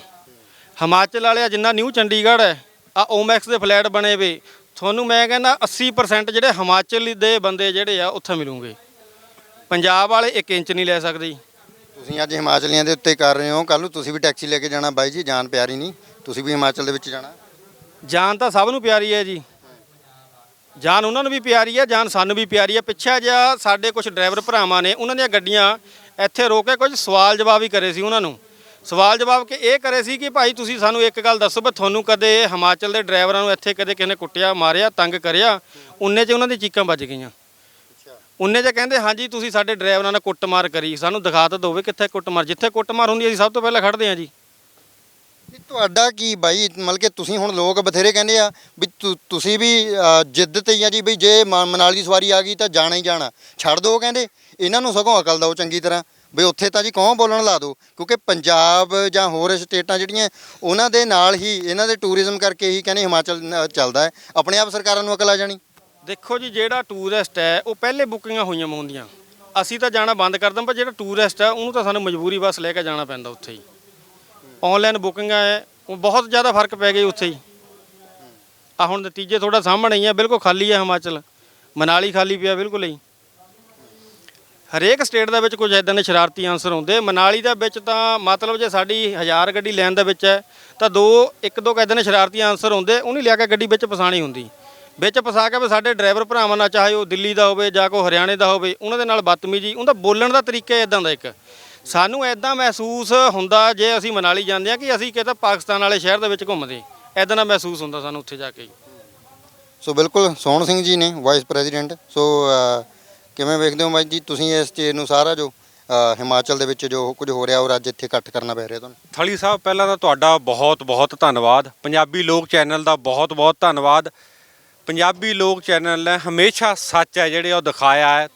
ਹਿਮਾਚਲ ਵਾਲਿਆ ਜਿੰਨਾ ਨਿਊ ਚੰਡੀਗੜ੍ਹ ਹੈ ਆ ਓਮੈਕਸ ਦੇ ਫਲੈਟ ਬਣੇ ਵੇ। ਤੁਹਾਨੂੰ ਮੈਂ ਕਹਿੰਦਾ 80% ਜਿਹੜੇ ਹਿਮਾਚਲ ਦੇ ਬੰਦੇ ਜਿਹੜੇ ਆ ਉੱਥੇ ਮਿਲੂਗੇ। ਪੰਜਾਬ ਵਾਲੇ 1 ਇੰਚ ਨਹੀਂ ਲੈ ਸਕਦੇ। ਤੁਸੀਂ ਅੱਜ ਹਿਮਾਚਲੀਆਂ ਦੇ ਉੱਤੇ ਕਰ ਰਹੇ ਹੋ। ਕੱਲ ਨੂੰ ਤੁਸੀਂ ਵੀ ਟੈਕਸੀ ਲੈ ਕੇ ਜਾਣਾ ਬਾਈ ਜੀ ਜਾਨ ਪਿਆਰੀ ਨਹੀਂ। ਤੁਸੀਂ ਵੀ ਹਿਮਾਚਲ ਦੇ ਵਿੱਚ ਜਾਣਾ। ਜਾਨ ਤਾਂ ਸਭ ਨੂੰ ਪਿਆਰੀ ਹੈ ਜੀ। ਜਾਨ ਉਹਨਾਂ ਨੂੰ ਵੀ ਪਿਆਰੀ ਹੈ ਜਾਨ ਸਾਨੂੰ ਵੀ ਪਿਆਰੀ ਹੈ। ਪਿੱਛੇ ਜਿਹਾ ਸਾਡੇ ਕੁਝ ਡਰਾਈਵਰ ਭਰਾਵਾਂ ਨੇ ਉਹਨਾਂ ਦੀਆਂ ਗੱਡੀਆਂ ਇੱਥੇ ਰੋਕ ਕੇ ਕੁਝ ਸਵਾਲ ਜਵਾਬ ਹੀ ਕਰੇ ਸੀ ਉਹਨਾਂ ਨੂੰ। ਸਵਾਲ ਜਵਾਬ ਕਿ ਇਹ ਕਰੇ ਸੀ ਕਿ ਭਾਈ ਤੁਸੀਂ ਸਾਨੂੰ ਇੱਕ ਗੱਲ ਦੱਸੋ ਵੀ ਤੁਹਾਨੂੰ ਕਦੇ ਹਿਮਾਚਲ ਦੇ ਡਰਾਈਵਰਾਂ ਨੂੰ ਇੱਥੇ ਕਦੇ ਕਿਸੇ ਨੇ ਕੁੱਟਿਆ ਮਾਰਿਆ ਤੰਗ ਕਰਿਆ? ਉਨੇ 'ਚ ਉਹਨਾਂ ਦੀ ਚੀਕਾਂ ਵੱਜ ਗਈਆਂ। ਉਨੇ 'ਚ ਕਹਿੰਦੇ ਹਾਂਜੀ ਤੁਸੀਂ ਸਾਡੇ ਡਰਾਈਵਰਾਂ ਨਾਲ ਕੁੱਟਮਾਰ ਕਰੀ। ਸਾਨੂੰ ਦਿਖਾ ਤਾਂ ਦੋਵੇ ਕਿੱਥੇ ਕੁੱਟਮਾਰ। ਜਿੱਥੇ ਕੁੱਟਮਾਰ ਹੁੰਦੀ ਅਸੀਂ ਸਭ ਤੋਂ ਪਹਿਲਾਂ ਖੜਦੇ ਹਾਂ ਜੀ। ਤੁਹਾਡਾ ਕੀ ਬਾਈ? ਮਤਲਬ ਕਿ ਤੁਸੀਂ ਹੁਣ ਲੋਕ ਬਥੇਰੇ ਕਹਿੰਦੇ ਆ ਵੀ ਤੁ- ਤੁਸੀਂ ਵੀ ਅ, ਜਿੱਦ ਤੇ ਹੀ ਆ ਜੀ ਵੀ ਜੇ ਮ- ਮਨਾਲੀ ਦੀ ਸਵਾਰੀ ਆ ਗਈ ਤਾਂ ਜਾਣਾ ਹੀ ਜਾਣਾ। ਛੱਡ ਦਿਓ ਕਹਿੰਦੇ। ਇਹਨਾਂ ਨੂੰ ਸਗੋਂ ਅਕਲ ਦਿਓ ਚੰਗੀ ਤਰ੍ਹਾਂ। ਵੀ ਉੱਥੇ ਤਾਂ ਜੀ ਕੌਣ ਬੋਲਣ ਲਾ ਦਿਓ ਕਿਉਂਕਿ ਪੰਜਾਬ ਜਾਂ ਹੋਰ ਸਟੇਟਾਂ ਜਿਹੜੀਆਂ, ਉਹਨਾਂ ਦੇ ਨਾਲ ਹੀ ਇਹਨਾਂ ਦੇ ਟੂਰਿਜ਼ਮ ਕਰਕੇ ਹੀ ਕਹਿੰਦੇ ਹਿਮਾਚਲ ਨ- ਚੱਲਦਾ ਹੈ। ਆਪਣੇ ਆਪ ਸਰਕਾਰਾਂ ਨੂੰ ਅਕਲ ਆ ਜਾਣੀ। ਦੇਖੋ ਜੀ, ਜਿਹੜਾ ਟੂਰਿਸਟ ਹੈ, ਉਹ ਪਹਿਲੇ ਬੁਕਿੰਗਾਂ ਹੋਈਆਂ ਹੁੰਦੀਆਂ। ਅਸੀਂ ਤਾਂ ਜਾਣਾ ਬੰਦ ਕਰ ਦਾਂ ਪਰ ਜਿਹੜਾ ਟੂਰਿਸਟ ਹੈ, ਉਹਨੂੰ ਤਾਂ ਸਾਨੂੰ ਮਜਬੂਰੀ ਬੱਸ ਲੈ ਕੇ ਜਾਣਾ ਪੈਂਦਾ ਉੱਥੇ ਹੀ। ਆਨਲਾਈਨ ਬੁਕਿੰਗਾਂ ਹੈ, ਉਹ ਬਹੁਤ ਜ਼ਿਆਦਾ ਫ਼ਰਕ ਪੈ ਗਿਆ ਜੀ ਉੱਥੇ ਹੀ। ਆ ਹੁਣ ਨਤੀਜੇ ਥੋੜਾ ਸਾਹਮਣੇ ਹੀ ਆ, ਬਿਲਕੁਲ ਖਾਲੀ ਹੈ ਹਿਮਾਚਲ। ਮਨਾਲੀ ਖਾਲੀ ਪਿਆ, ਬਿਲਕੁਲ ਹੀ। ਹਰੇਕ ਸਟੇਟ ਦੇ ਵਿੱਚ ਕੁਝ ਇਦਾਂ ਦੇ ਸ਼ਰਾਰਤੀ ਆਨਸਰ ਹੁੰਦੇ ਮਨਾਲੀ ਦੇ ਵਿੱਚ ਤਾਂ ਮਤਲਬ ਜੇ ਸਾਡੀ 1000 ਗੱਡੀ ਲੈਣ ਦੇ ਵਿੱਚ ਹੈ, ਤਾਂ ਦੋ, ਇੱਕ ਦੋ ਇਦਾਂ ਦੇ ਸ਼ਰਾਰਤੀ ਆਨਸਰ ਹੁੰਦੇ ਉਹਨੂੰ ਲਿਆ ਕੇ ਗੱਡੀ ਵਿੱਚ ਫਸਾਣੀ ਹੁੰਦੀ। ਵਿੱਚ ਫਸਾ ਕੇ ਵੀ ਸਾਡੇ ਡਰਾਈਵਰ ਭਰਾਵਾਂ ਨਾਲ, ਚਾਹੇ ਉਹ ਦਿੱਲੀ ਦਾ ਹੋਵੇ ਜਾਂ ਕੋਈ ਹਰਿਆਣੇ ਦਾ ਹੋਵੇ, ਉਹਨਾਂ ਦੇ ਨਾਲ ਬਦਤਮੀਜੀ, ਉਹਦਾ ਬੋਲਣ ਦਾ ਤਰੀਕਾ ਇਦਾਂ ਦਾ ਇੱਕ। ਸਾਨੂੰ ਇਦਾਂ ਮਹਿਸੂਸ ਹੁੰਦਾ ਜੇ ਅਸੀਂ ਮਨਾਲੀ ਜਾਂਦੇ ਆ ਕਿ ਅਸੀਂ ਕਿਤੇ ਪਾਕਿਸਤਾਨ ਵਾਲੇ ਸ਼ਹਿਰ ਦੇ ਵਿੱਚ ਘੁੰਮਦੇ। ਇਦਾਂ ਦਾ ਮਹਿਸੂਸ ਹੁੰਦਾ ਸਾਨੂੰ ਉੱਥੇ ਜਾ ਕੇ। ਸੋ ਬਿਲਕੁਲ, ਸੋਹਣ ਸਿੰਘ ਜੀ ਨੇ ਵਾਈਸ ਪ੍ਰੈਜ਼ੀਡੈਂਟ ਸੋ ਕਿਵੇਂ ਵੇਖਦੇ ਹੋ ਬਾਈ ਜੀ? ਤੁਸੀਂ ਇਸ ਚੀਜ਼ ਨੂੰ ਸਾਰਾ ਜੋ ਅ, ਹਿਮਾਚਲ ਦੇ ਵਿੱਚ ਜੋ ਕੁਝ ਹੋ ਰਿਹਾ ਉਹ ਅੱਜ ਇੱਥੇ ਇਕੱਠ ਕਰਨਾ ਪੈ ਰਿਹਾ ਤੁਹਾਨੂੰ? ਥਲੀ ਸਾਹਿਬ ਪਹਿਲਾਂ ਤਾਂ ਤੁਹਾਡਾ ਬਹੁਤ ਬਹੁਤ ਧੰਨਵਾਦ। ਪੰਜਾਬੀ ਲੋਕ ਚੈਨਲ ਦਾ ਬਹੁਤ ਬਹੁਤ ਧੰਨਵਾਦ। ਪੰਜਾਬੀ ਲੋਕ ਚੈਨਲ ਨੇ ਹਮੇਸ਼ਾ ਸੱਚ ਹੈ ਜਿਹੜੇ ਉਹ ਦਿਖਾਇਆ ਹੈ।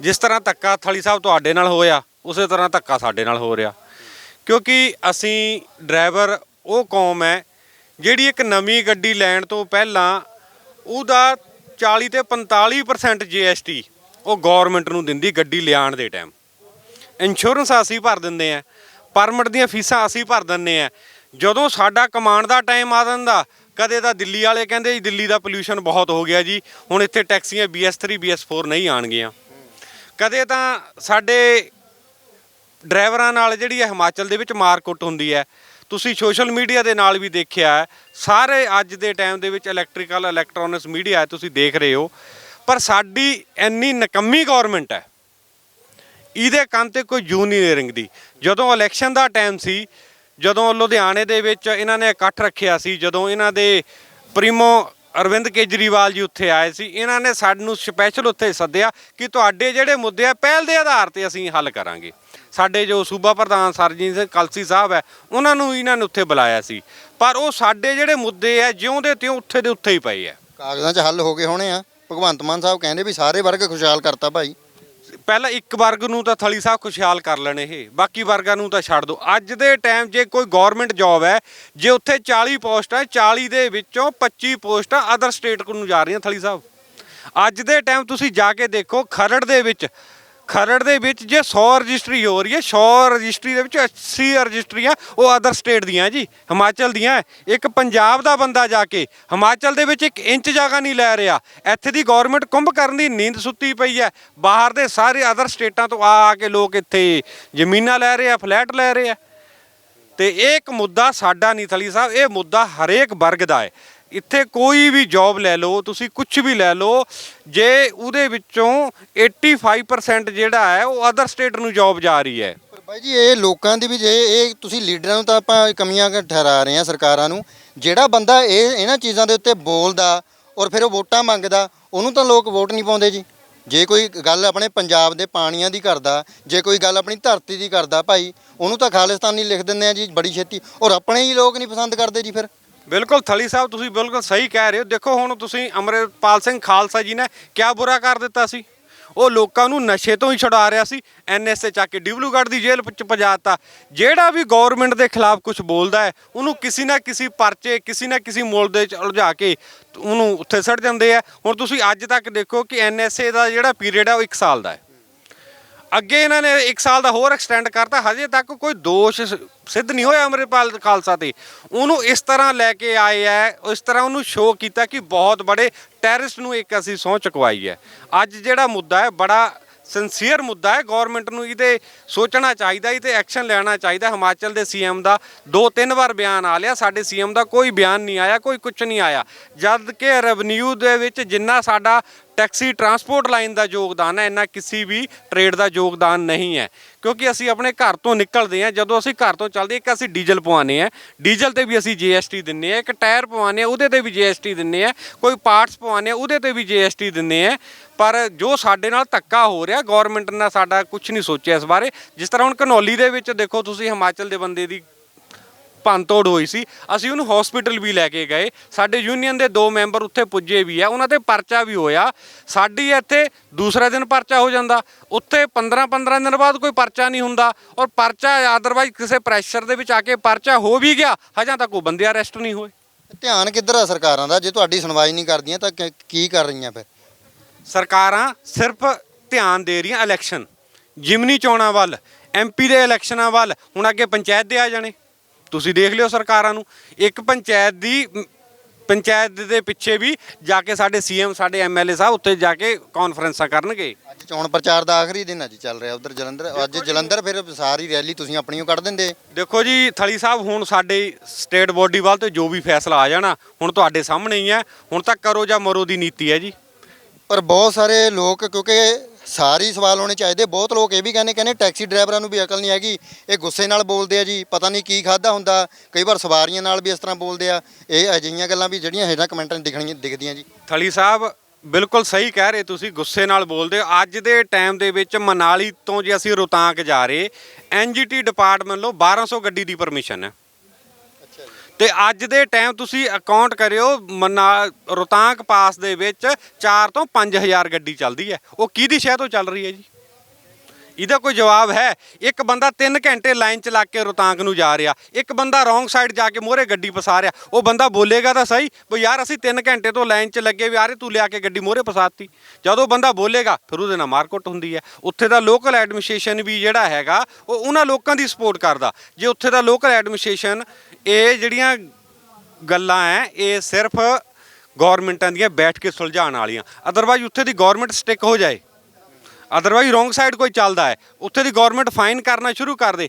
ਜਿਸ ਤਰ੍ਹਾਂ ਧੱਕਾ ਥਲੀ ਸਾਹਿਬ ਤੁਹਾਡੇ ਨਾਲ ਹੋਇਆ ਉਸੇ ਤਰ੍ਹਾਂ ਧੱਕਾ ਸਾਡੇ ਨਾਲ ਹੋ ਰਿਹਾ। ਕਿਉਂਕਿ ਅਸੀਂ ਡਰਾਈਵਰ ਉਹ ਕੌਮ ਹੈ ਜਿਹੜੀ ਇੱਕ ਨਵੀਂ ਗੱਡੀ ਲੈਣ ਤੋਂ ਪਹਿਲਾਂ ਉਹਦਾ 40 ਤੇ 45% GST ਉਹ ਗਵਰਨਮੈਂਟ ਨੂੰ ਦਿੰਦੀ ਗੱਡੀ ਲਿਆਉਣ ਦੇ ਟਾਈਮ ਇੰਸ਼ੋਰੈਂਸ ਅਸੀਂ ਭਰ ਦਿੰਦੇ ਆ ਪਰਮਿਟ ਦੀਆਂ ਫੀਸਾਂ ਅਸੀਂ ਭਰ ਦਿੰਦੇ ਆ ਜਦੋਂ ਸਾਡਾ ਕਮਾਉਣ ਦਾ ਟਾਈਮ ਆ ਜਾਂਦਾ, ਕਦੇ ਤਾਂ ਦਿੱਲੀ ਵਾਲੇ ਕਹਿੰਦੇ ਜੀ, ਦਿੱਲੀ ਦਾ ਪੋਲੂਸ਼ਨ ਬਹੁਤ ਹੋ ਗਿਆ ਜੀ। ਹੁਣ ਇੱਥੇ ਟੈਕਸੀਆਂ BS3 BS4 ਨਹੀਂ ਆਣਗੀਆਂ ਕਦੇ ਤਾਂ ਸਾਡੇ ਡਰਾਈਵਰਾਂ ਨਾਲ ਜਿਹੜੀ ਹੈ ਹਿਮਾਚਲ ਦੇ ਵਿੱਚ ਮਾਰਕੁੱਟ ਹੁੰਦੀ ਹੈ। ਤੁਸੀਂ ਸੋਸ਼ਲ ਮੀਡੀਆ ਦੇ ਨਾਲ ਵੀ ਦੇਖਿਆ ਹੈ। ਸਾਰੇ ਅੱਜ ਦੇ ਟਾਈਮ ਦੇ ਵਿੱਚ ਇਲੈਕਟ੍ਰੀਕਲ ਇਲੈਕਟ੍ਰੋਨਿਕਸ ਮੀਡੀਆ ਹੈ ਤੁਸੀਂ ਦੇਖ ਰਹੇ ਹੋ। ਪਰ ਸਾਡੀ ਇੰਨੀ ਨਕੰਮੀ ਗਵਰਨਮੈਂਟ ਹੈ, ਇਹਦੇ ਕੰਨ ਤੇ ਕੋਈ ਜੂਨੀਅਰਿੰਗ ਦੀ ਜਦੋਂ ਇਲੈਕਸ਼ਨ ਦਾ ਟਾਈਮ ਸੀ, ਜਦੋਂ ਲੁਧਿਆਣੇ ਦੇ ਵਿੱਚ ਇਹਨਾਂ ਨੇ ਇਕੱਠ ਰੱਖਿਆ ਸੀ, ਜਦੋਂ ਇਹਨਾਂ ਦੇ ਪ੍ਰੀਮੋ ਅਰਵਿੰਦ ਕੇਜਰੀਵਾਲ ਜੀ ਉੱਥੇ ਆਏ ਸੀ, ਇਹਨਾਂ ਨੇ ਸਾਨੂੰ ਸਪੈਸ਼ਲ ਉੱਥੇ ਸੱਦਿਆ ਕਿ ਤੁਹਾਡੇ ਜਿਹੜੇ ਮੁੱਦੇ ਆ, ਪਹਿਲ ਦੇ ਆਧਾਰ ਤੇ ਅਸੀਂ ਹੱਲ ਕਰਾਂਗੇ। ਸਾਡੇ ਜੋ ਸੂਬਾ ਪ੍ਰਧਾਨ ਸਰਜੀਤ ਸਿੰਘ ਕਲਸੀ ਸਾਹਿਬ ਹੈ, ਉਹਨਾਂ ਨੂੰ ਇਹਨਾਂ ਨੇ ਉੱਥੇ ਬੁਲਾਇਆ ਸੀ। ਪਰ ਉਹ ਸਾਡੇ ਜਿਹੜੇ ਮੁੱਦੇ ਆ ਜਿਉਂ ਦੇ ਤਿਉਂ ਉੱਥੇ ਦੇ ਉੱਥੇ ਹੀ ਪਏ ਆ। ਕਾਗਜ਼ਾਂ 'ਚ ਹੱਲ ਹੋ ਗਏ ਹੋਣੇ ਆ। ਭਗਵੰਤ ਮਾਨ ਸਾਹਿਬ ਕਹਿੰਦੇ ਵੀ ਸਾਰੇ ਵਰਗ ਖੁਸ਼ਹਾਲ ਕਰਤਾ ਭਾਈ। ਪਹਿਲਾਂ ਇੱਕ ਵਰਗ ਨੂੰ ਤਾਂ ਥਲੀ ਸਾਹਿਬ ਖੁਸ਼ਹਾਲ ਕਰ ਲੈਣ ਇਹ, ਬਾਕੀ ਵਰਗਾਂ ਨੂੰ ਤਾਂ ਛੱਡ ਦਿਓ ਅੱਜ ਦੇ ਟਾਈਮ ਜੇ ਕੋਈ ਗਵਰਨਮੈਂਟ ਜੌਬ ਹੈ, ਜੇ ਉੱਥੇ 40 ਪੋਸਟਾਂ ਹੈ 40 ਦੇ ਵਿੱਚੋਂ 25 ਪੋਸਟਾਂ ਅਦਰ ਸਟੇਟ ਨੂੰ ਜਾ ਰਹੀਆਂ ਥਲੀ ਸਾਹਿਬ। ਅੱਜ ਦੇ ਟਾਈਮ ਤੁਸੀਂ ਜਾ ਕੇ ਦੇਖੋ, ਖਰੜ ਦੇ ਵਿੱਚ ਖਰੜ ਦੇ ਵਿੱਚ ਜੇ 100 ਰਜਿਸਟਰੀ ਹੋ ਰਹੀ ਹੈ 100 ਰਜਿਸਟਰੀ ਦੇ ਵਿੱਚ 80 ਰਜਿਸਟਰੀਆਂ ਉਹ ਅਦਰ ਸਟੇਟ ਦੀਆਂ ਜੀ, ਹਿਮਾਚਲ ਦੀਆਂ ਇੱਕ ਪੰਜਾਬ ਦਾ ਬੰਦਾ ਜਾ ਕੇ, ਹਿਮਾਚਲ ਦੇ ਵਿੱਚ ਇੱਕ ਇੰਚ ਜਗ੍ਹਾ ਨਹੀਂ ਲੈ ਰਿਹਾ। ਇੱਥੇ ਦੀ ਗਵਰਨਮੈਂਟ ਕੁੰਭ ਕਰਨ ਦੀ ਨੀਂਦ ਸੁੱਤੀ ਪਈ ਹੈ। ਬਾਹਰ ਦੇ ਸਾਰੇ ਅਦਰ ਸਟੇਟਾਂ ਤੋਂ ਆ ਆ ਕੇ ਲੋਕ ਇੱਥੇ ਜ਼ਮੀਨਾਂ ਲੈ ਰਹੇ ਆ ਫਲੈਟ ਲੈ ਰਹੇ ਆ। ਤੇ ਇਹ ਇੱਕ ਮੁੱਦਾ ਸਾਡਾ ਨਹੀਂ ਥਲੀ ਸਾਹਿਬ, ਇਹ ਮੁੱਦਾ ਹਰੇਕ ਵਰਗ ਦਾ ਹੈ। ਇੱਥੇ ਕੋਈ ਵੀ ਜੌਬ ਲੈ ਲਓ, ਤੁਸੀਂ ਕੁਝ ਵੀ ਲੈ ਲਓ, ਜੇ ਉਹਦੇ ਵਿੱਚੋਂ 85% ਜਿਹੜਾ ਹੈ, ਉਹ ਅਦਰ ਸਟੇਟ ਨੂੰ ਜੌਬ ਜਾ ਰਹੀ ਹੈ। ਪਰ ਬਾਈ ਜੀ, ਇਹ ਲੋਕਾਂ ਦੀ ਵੀ ਜੇ ਇਹ ਤੁਸੀਂ ਲੀਡਰਾਂ ਨੂੰ ਤਾਂ ਆਪਾਂ ਕਮੀਆਂ ਠਹਿਰਾ ਰਹੇ ਹਾਂ ਸਰਕਾਰਾਂ ਨੂੰ। ਜਿਹੜਾ ਬੰਦਾ ਇਹ, ਇਹਨਾਂ ਚੀਜ਼ਾਂ ਦੇ ਉੱਤੇ ਬੋਲਦਾ ਔਰ ਫਿਰ ਉਹ ਵੋਟਾਂ ਮੰਗਦਾ, ਉਹਨੂੰ ਤਾਂ ਲੋਕ ਵੋਟ ਨਹੀਂ ਪਾਉਂਦੇ ਜੀ। ਜੇ ਕੋਈ ਗੱਲ ਆਪਣੇ ਪੰਜਾਬ ਦੇ ਪਾਣੀਆਂ ਦੀ ਕਰਦਾ, ਜੇ ਕੋਈ ਗੱਲ ਆਪਣੀ ਧਰਤੀ ਦੀ ਕਰਦਾ ਭਾਈ, ਉਹਨੂੰ ਤਾਂ ਖਾਲਿਸਤਾਨੀ ਲਿਖ ਦਿੰਦੇ ਆ ਜੀ, ਬੜੀ ਛੇਤੀ। ਔਰ ਆਪਣੇ ਹੀ ਲੋਕ ਨਹੀਂ ਪਸੰਦ ਕਰਦੇ ਜੀ ਫਿਰ। ਬਿਲਕੁਲ ਥਲੀ ਸਾਹਿਬ, ਤੁਸੀਂ ਬਿਲਕੁਲ ਸਹੀ ਕਹਿ ਰਹੇ ਹੋ। ਦੇਖੋ, ਹੁਣ ਤੁਸੀਂ ਅਮਰਿਤਪਾਲ ਸਿੰਘ ਖਾਲਸਾ ਜੀ ਨੇ ਕਿਆ ਬੁਰਾ ਕਰ ਦਿੱਤਾ ਸੀ? ਉਹ ਲੋਕਾਂ ਨੂੰ ਨਸ਼ੇ ਤੋਂ ਹੀ ਛੁਡਾ ਰਿਹਾ ਸੀ। ਐਨਐਸਏ ਚੱਕ ਕੇ ਡਿਬਲੂਗੜ੍ਹ ਦੀ ਜੇਲ੍ਹ ਵਿੱਚ ਪਜਾਤਾ ਜਿਹੜਾ ਵੀ ਗਵਰਨਮੈਂਟ ਦੇ ਖਿਲਾਫ ਕੁਝ ਬੋਲਦਾ ਹੈ, ਉਹਨੂੰ ਕਿਸੇ ਨਾ ਕਿਸੇ ਪਰਚੇ, ਕਿਸੇ ਨਾ ਕਿਸੇ ਮੁੱਲ ਦੇ ਚ ਉਲਝਾ ਕੇ ਉਹਨੂੰ ਉੱਥੇ ਸੜ ਜਾਂਦੇ ਆ। ਹੁਣ ਤੁਸੀਂ ਅੱਜ ਤੱਕ ਦੇਖੋ ਕਿ ਐਨਐਸਏ ਦਾ ਜਿਹੜਾ ਪੀਰੀਅਡ ਹੈ ਉਹ 1 ਸਾਲ ਦਾ ਹੈ। ਅੱਗੇ ਇਹਨਾਂ ਨੇ 1 ਸਾਲ ਦਾ ਹੋਰ ਐਕਸਟੈਂਡ ਕਰਤਾ, ਹਜੇ ਤੱਕ ਕੋਈ ਦੋਸ਼ ਸਿੱਧ ਨਹੀਂ ਹੋਇਆ ਅਮਰਿਤਪਾਲ ਖਾਲਸਾ ਤੇ। ਉਹਨੂੰ ਇਸ ਤਰ੍ਹਾਂ ਲੈ ਕੇ ਆਏ ਐ, ਇਸ ਤਰ੍ਹਾਂ ਉਹਨੂੰ ਸ਼ੋਅ ਕੀਤਾ ਕਿ ਬਹੁਤ ਬੜੇ ਟੈਰਰਿਸਟ ਨੂੰ ਇੱਕ ਅਸੀਂ ਸਹੁੰ ਚੁਕਵਾਈ ਹੈ ਅੱਜ ਜਿਹੜਾ ਮੁੱਦਾ ਹੈ ਬੜਾ ਸਿੰਸੀਅਰ ਮੁੱਦਾ ਹੈ ਗਵਰਨਮੈਂਟ ਨੂੰ ਇਹਦੇ ਸੋਚਣਾ ਚਾਹੀਦਾ ਇਹ ਤੇ ਐਕਸ਼ਨ ਲੈਣਾ ਚਾਹੀਦਾ। ਹਿਮਾਚਲ ਦੇ ਸੀਐਮ ਦਾ ਦੋ ਤਿੰਨ ਵਾਰ ਬਿਆਨ ਆ ਲਿਆ, ਸਾਡੇ ਸੀਐਮ ਦਾ ਕੋਈ ਬਿਆਨ ਨਹੀਂ ਆਇਆ, ਕੋਈ ਕੁਝ ਨਹੀਂ ਆਇਆ। ਜਦ ਕਿ ਰੈਵਨਿਊ ਦੇ ਵਿੱਚ ਜਿੰਨਾ ਸਾਡਾ ਟੈਕਸੀ ਟਰਾਂਸਪੋਰਟ ਲਾਈਨ ਦਾ ਯੋਗਦਾਨ ਹੈ, ਇੰਨਾ ਕਿਸੇ ਵੀ ਟ੍ਰੇਡ ਦਾ ਯੋਗਦਾਨ ਨਹੀਂ ਹੈ। ਕਿਉਂਕਿ ਅਸੀਂ ਆਪਣੇ ਘਰ ਤੋਂ ਨਿਕਲਦੇ ਹਾਂ, ਜਦੋਂ ਅਸੀਂ ਘਰ ਤੋਂ ਚੱਲਦੇ ਇੱਕ ਅਸੀਂ ਡੀਜ਼ਲ ਪਵਾਉਂਦੇ ਆ ਡੀਜ਼ਲ ਤੇ ਵੀ ਅਸੀਂ GST ਦਿੰਨੇ ਆ ਇੱਕ ਟਾਇਰ ਪਵਾਉਂਦੇ ਆ ਉਹਦੇ ਤੇ ਵੀ GST ਦਿੰਨੇ ਆ ਕੋਈ ਪਾਰਟਸ ਪਵਾਉਂਦੇ ਆ ਉਹਦੇ ਤੇ ਵੀ GST ਦਿੰਨੇ ਆ ਪਰ ਜੋ ਸਾਡੇ ਨਾਲ ਧੱਕਾ ਹੋ ਰਿਹਾ, ਗਵਰਨਮੈਂਟ ਨੇ ਸਾਡਾ ਕੁਝ ਨਹੀਂ ਸੋਚਿਆ ਇਸ ਬਾਰੇ। ਜਿਸ ਤਰ੍ਹਾਂ ਹੁਣ ਘਨੌਲੀ ਦੇ ਵਿੱਚ ਦੇਖੋ ਤੁਸੀਂ ਹਿਮਾਚਲ ਦੇ ਬੰਦੇ ਦੀ ਭੰਨਤੋੜ ਹੋਈ ਸੀ। ਅਸੀਂ ਉਹਨੂੰ ਹਸਪੀਟਲ ਵੀ ਲੈ ਕੇ ਗਏ। ਸਾਡੇ ਯੂਨੀਅਨ ਦੇ ਦੋ ਮੈਂਬਰ ਉੱਥੇ ਪੁੱਜੇ ਵੀ ਆ। ਉਹਨਾਂ ਤੇ ਪਰਚਾ ਵੀ ਹੋਇਆ। ਸਾਡੀ ਇੱਥੇ ਦੂਸਰਾ ਦਿਨ ਪਰਚਾ ਹੋ ਜਾਂਦਾ। ਉੱਥੇ 15 15 ਦਿਨ ਬਾਅਦ ਕੋਈ ਪਰਚਾ ਨਹੀਂ ਹੁੰਦਾ। ਔਰ ਪਰਚਾ ਅਦਰਵਾਈਜ਼ ਕਿਸੇ ਪ੍ਰੈਸ਼ਰ ਦੇ ਵਿੱਚ ਆ ਕੇ ਪਰਚਾ ਹੋ ਵੀ ਗਿਆ। ਹਜੇ ਤੱਕ ਕੋਈ ਬੰਦੇ ਅਰੈਸਟ ਨਹੀਂ ਹੋਏ। ਧਿਆਨ ਕਿੱਧਰ ਆ ਸਰਕਾਰਾਂ ਦਾ? ਜੇ ਤੁਹਾਡੀ ਸੁਣਵਾਈ ਨਹੀਂ ਕਰਦੀਆਂ ਤਾਂ ਕੀ- ਕੀ ਕਰ ਰਹੀਆਂ ਫਿਰ? ਸਰਕਾਰਾਂ ਸਿਰਫ ਧਿਆਨ ਦੇ ਰਹੀਆਂ ਇਲੈਕਸ਼ਨ ਜਿਮਨੀ ਚੋਣਾਂ ਵੱਲ ਐਮਪੀ ਦੇ ਇਲੈਕਸ਼ਨਾਂ ਵੱਲ। ਹੁਣ ਅੱਗੇ ਪੰਚਾਇਤ ਦੇ ਆ ਜਾਣੇ। ਤੁਸੀਂ ਦੇਖ ਲਿਓ ਸਰਕਾਰਾਂ ਨੂੰ। ਇੱਕ ਪੰਚਾਇਤ ਦੀ ਪੰਚਾਇਤ ਦੇ ਪਿੱਛੇ ਵੀ ਜਾ ਕੇ ਸਾਡੇ ਸੀਐਮ ਸਾਡੇ ਐਮਐਲਏ ਸਾਹਿਬ ਉੱਤੇ ਜਾ ਕੇ ਕਾਨਫਰੰਸਾਂ ਕਰਨਗੇ। ਅੱਜ ਚੋਣ ਪ੍ਰਚਾਰ ਦਾ ਆਖਰੀ ਦਿਨ ਅੱਜ ਚੱਲ ਰਿਹਾ ਉਧਰ ਜਲੰਧਰ। ਅੱਜ ਜਲੰਧਰ ਫਿਰ ਸਾਰੀ ਰੈਲੀ ਤੁਸੀਂ ਆਪਣੀ ਓ ਕੱਢ ਦਿੰਦੇ। ਦੇਖੋ ਜੀ ਥਲੀ ਸਾਹਿਬ ਹੁਣ ਸਾਡੇ ਸਟੇਟ ਬੋਡੀ ਵੱਲ ਤੇ ਜੋ ਵੀ ਫੈਸਲਾ ਆ ਜਾਣਾ ਹੁਣ ਤੁਹਾਡੇ ਸਾਹਮਣੇ ਹੀ ਹੈ ਹੁਣ ਤੱਕ ਕਰੋ ਜਾਂ ਮਰੋ ਦੀ ਨੀਤੀ ਹੈ ਜੀ। ਪਰ ਬਹੁਤ ਸਾਰੇ ਲੋਕ ਕਿਉਂਕਿ ਸਾਰੇ ਸਵਾਲ ਹੋਣੇ ਚਾਹੀਦੇ। ਬਹੁਤ ਲੋਕ ਇਹ ਵੀ ਕਹਿੰਦੇ ਕਹਿੰਦੇ ਟੈਕਸੀ ਡਰਾਈਵਰਾਂ ਨੂੰ ਵੀ ਅਕਲ ਨਹੀਂ ਹੈਗੀ। ਇਹ ਗੁੱਸੇ ਨਾਲ ਬੋਲਦੇ ਆ ਜੀ, ਪਤਾ ਨਹੀਂ ਕੀ ਖਾਦਾ ਹੁੰਦਾ। ਕਈ ਵਾਰ ਸਵਾਰੀਆਂ ਨਾਲ ਵੀ ਇਸ ਤਰ੍ਹਾਂ ਬੋਲਦੇ ਆ। ਇਹ ਅਜਿਹੀਆਂ ਗੱਲਾਂ ਵੀ ਜਿਹੜੀਆਂ ਹੇਠਾਂ ਕਮੈਂਟਾਂ ਦਿਖਣੀਆਂ, ਦਿਖਦੀਆਂ ਜੀ। ਥਲੀ ਸਾਹਿਬ, ਬਿਲਕੁਲ ਸਹੀ ਕਹਿ ਰਹੇ ਤੁਸੀਂ, ਗੁੱਸੇ ਨਾਲ ਬੋਲਦੇ। ਹੋ ਅੱਜ ਦੇ ਟਾਈਮ ਦੇ ਵਿੱਚ ਮਨਾਲੀ ਤੋਂ ਜੇ ਅਸੀਂ ਰੋਤਾਂਕ ਜਾ ਰਹੇ ਐਨਜੀਟੀ ਡਿਪਾਰਟਮੈਂਟ ਲੋ 1200 ਗੱਡੀ ਦੀ ਪਰਮਿਸ਼ਨ। ਹੈ ਤੇ ਅੱਜ ਦੇ ਟਾਈਮ ਤੁਸੀਂ ਅਕਾਊਂਟ ਕਰਿਓ, ਮਨਾ, ਰੋਹਤਾਂਗ ਪਾਸ ਦੇ ਵਿੱਚ 4 ਤੋਂ 5000 ਗੱਡੀ ਚੱਲਦੀ ਹੈ। ਉਹ ਕਿਹਦੀ ਸ਼ਹਿ ਤੋਂ ਚੱਲ ਰਹੀ ਹੈ ਜੀ? ਇਹਦਾ ਕੋਈ ਜਵਾਬ ਹੈ? ਇੱਕ ਬੰਦਾ 3 ਘੰਟੇ ਲਾਈਨ ਚ ਲੱਗ ਕੇ ਰੋਤਾਂਗ ਨੂੰ ਜਾ ਰਿਹਾ। ਇੱਕ ਬੰਦਾ ਰੋਂਗ ਸਾਈਡ ਜਾ ਕੇ ਮੋਹਰੇ ਗੱਡੀ ਫਸਾ ਰਿਹਾ। ਉਹ ਬੰਦਾ ਬੋਲੇਗਾ ਤਾਂ ਸਹੀ, ਵੀ ਯਾਰ ਅਸੀਂ 3 ਘੰਟੇ ਤੋਂ ਲਾਈਨ ਚ ਲੱਗੇ ਵੀ, ਯਾਰ ਤੂੰ ਲਿਆ ਕੇ ਗੱਡੀ ਮੋਹਰੇ ਫਸਾਤੀ। ਜਦੋਂ ਬੰਦਾ ਬੋਲੇਗਾ, ਫਿਰ ਉਹਦੇ ਨਾਲ ਮਾਰਕੁੱਟ ਹੁੰਦੀ ਹੈ। ਉੱਥੇ ਦਾ ਲੋਕਲ ਐਡਮਿਨਿਸਟ੍ਰੇਸ਼ਨ ਵੀ ਜਿਹੜਾ ਹੈਗਾ, ਉਹ ਉਹਨਾਂ ਲੋਕਾਂ ਦੀ ਸਪੋਰਟ ਕਰਦਾ। ਜੇ ਉੱਥੇ ਦਾ ਲੋਕਲ ਐਡਮਿਨਿਸਟ੍ਰੇਸ਼ਨ ਇਹ ਜਿਹੜੀਆਂ ਗੱਲਾਂ ਐ ਇਹ ਸਿਰਫ ਗਵਰਨਮੈਂਟਾਂ ਦੀਆਂ ਬੈਠ ਕੇ ਸੁਲਝਾਉਣ ਵਾਲੀਆਂ। ਅਦਰਵਾਈਜ਼ ਉੱਥੇ ਦੀ ਗਵਰਨਮੈਂਟ ਸਟਿਕ ਹੋ ਜਾਏ। ਅਦਰਵਾਈਜ਼ ਰੋਂਗ ਸਾਈਡ ਕੋਈ ਚੱਲਦਾ ਹੈ ਉੱਥੇ ਦੀ ਗਵਰਨਮੈਂਟ ਫਾਈਨ ਕਰਨਾ ਸ਼ੁਰੂ ਕਰ ਦੇ।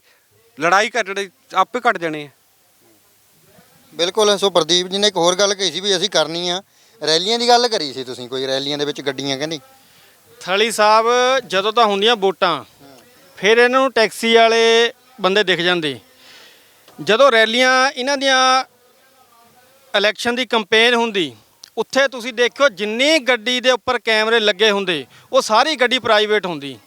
ਲੜਾਈ ਘਟੜੇ ਆਪੇ ਘਟ ਜਾਣੇ ਆ ਬਿਲਕੁਲ ਸੋ ਪ੍ਰਦੀਪ ਜੀ ਨੇ ਇੱਕ ਹੋਰ ਗੱਲ ਕਹੀ ਸੀ ਵੀ ਅਸੀਂ ਕਰਨੀ ਆ। ਰੈਲੀਆਂ ਦੀ ਗੱਲ ਕਰੀ ਸੀ ਤੁਸੀਂ ਕੋਈ ਰੈਲੀਆਂ ਦੇ ਵਿੱਚ ਗੱਡੀਆਂ ਕਹਿੰਦੇ? ਥਲੀ ਸਾਹਿਬ ਜਦੋਂ ਤਾਂ ਹੁੰਦੀਆਂ ਵੋਟਾਂ ਫਿਰ ਇਹਨਾਂ ਨੂੰ ਟੈਕਸੀ ਵਾਲੇ ਬੰਦੇ ਦਿਖ ਜਾਂਦੇ। ਜਦੋਂ ਰੈਲੀਆਂ ਇਹਨਾਂ ਦੀਆਂ ਇਲੈਕਸ਼ਨ ਦੀ ਕੈਂਪੇਨ ਹੁੰਦੀ, ਉੱਥੇ ਤੁਸੀਂ ਦੇਖਿਓ ਜਿੰਨੀ ਗੱਡੀ ਦੇ ਉੱਪਰ ਕੈਮਰੇ ਲੱਗੇ ਹੁੰਦੇ, ਉਹ ਸਾਰੀ ਗੱਡੀ ਪ੍ਰਾਈਵੇਟ ਹੁੰਦੀ।